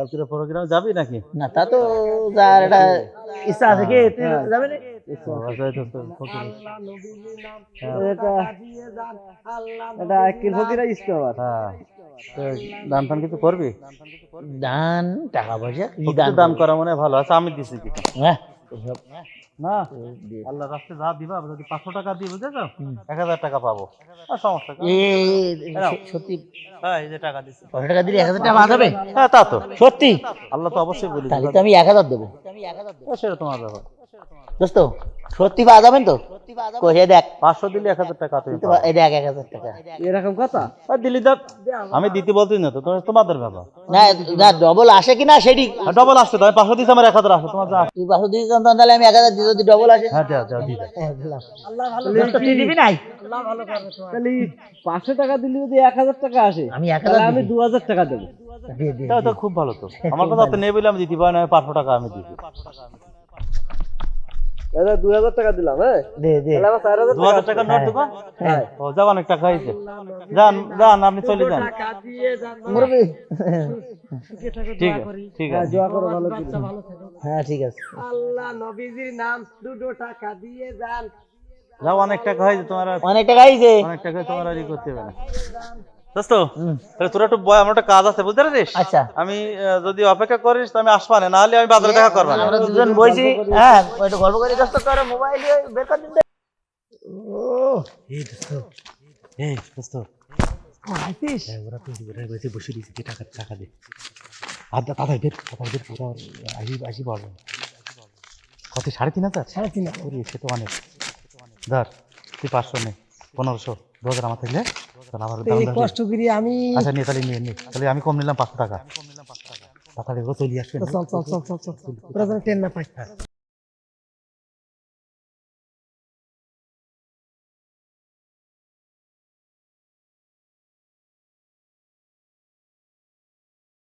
ফকিরের প্রোগ্রাম যাবি নাকি? না তা তো যার এটা ইচ্ছা আছে কি তুই যাবে না এই তো তোর ফকির। এটা এটা একিল ফকিরা ইস্তেমার হ্যাঁ। তো দান ফান কিছু করবি? দান টাকা পয়সা দান দান করা মনে হয় ভালো আছে আমি দিছি হ্যাঁ। না। আল্লাহ রাস্তায় যা দিবা যদি পাঁচশো টাকা দিই বুঝেছ? এক হাজার টাকা পাবো। আর সমস্যা? সত্যি। হ্যাঁ এই যে টাকা দিচ্ছি পাঁচশো টাকা দিলে এক হাজার টাকা পাওয়া যাবে? হ্যাঁ তা তো। সত্যি? আল্লাহ তো অবশ্যই বলি তাহলে তো আমি এক হাজার দেবো। সেটা তোমার ব্যাপার। দোস্ত সত্যি পাওয়া যাবেন তো? কষে দেখ। পাঁচশো দিলে এক হাজার টাকা তুমি তো এই দেখ এক হাজার টাকা। এরকম কথা? আর দিল্লি দেব আমি দিতে বলছি না তো তোমার তোমাদের ব্যাপার। না না ডবল আসে কি না সেটি ডবল আসছে তো আমি পাঁচশো আমার এক হাজার আসছে তোমার যা তুই পাঁচশো দিয়ে দিতাম তাহলে আমি এক হাজার দিই যদি ডবল আসে। হ্যাঁ দেওয়া দেওয়া দিতে দোস্ত, তুই দিবি নাই। তাহলে পাঁচশো টাকা দিলে যদি এক হাজার টাকা আসে আমি এক তাহলে হাজার আমি দু হাজার টাকা দেবো। তো খুব ভালো তো। আমার কথা তো নেই বলে আমি দিতে পারি না আমি পাঁচশো টাকা আমি দিচ্ছি দাদা দুই হাজার টাকা দিলাম হ্যাঁ? দে দে। চার হাজার দু হাজার টাকা নোট দেবা হ্যাঁ। ও যাও অনেক টাকা হয়েছে। যান যান আপনি চলে যান। মুরবি ঠিক আছে ঠিক আছে। দোয়া করো ভালো হ্যাঁ ঠিক আছে। আল্লাহ নবীজির নাম দুটো টাকা দিয়ে যান। যাও অনেক টাকা হয়েছে তোমার অনেক টাকা আইছে অনেক টাকা তোমার আর করতে হবে না। দোস্ত তাহলে তোরা একটু বয় আমার একটা কাজ আছে বুঝতে পেরেছিস? আচ্ছা। আমি যদি অপেক্ষা করিস তো আমি আসবা না নাহলে আমি বাজারে দেখা করব আমরা দুজন বইছি। হ্যাঁ একটু গল্প করে দোস্ত তোর মোবাইল বের করে দিন এই দোস্ত এই দোস্ত। হ্যাঁ, ওরা তো ওরা বসে বসে দিয়েছে যে টাকা টাকা দে। আর দাদা বের দাদা বের ওরা আসি আসি পারবে কত সাড়ে তিন হাজার? সাড়ে তিন হাজার। সে তো অনেক। ধর তুই পাঁচশো নে পনেরোশো দু হাজার আমার থাকলে। তাহলে আমার দাম কষ্ট করি আমি আচ্ছা নিয়ে তাহলে নিয়ে নে তাহলে আমি কম নিলাম পাঁচশো টাকা। তাড়াতাড়ি চলে আসবে চল চল চল চল চল। ওরা যেন ট্রেন না পাই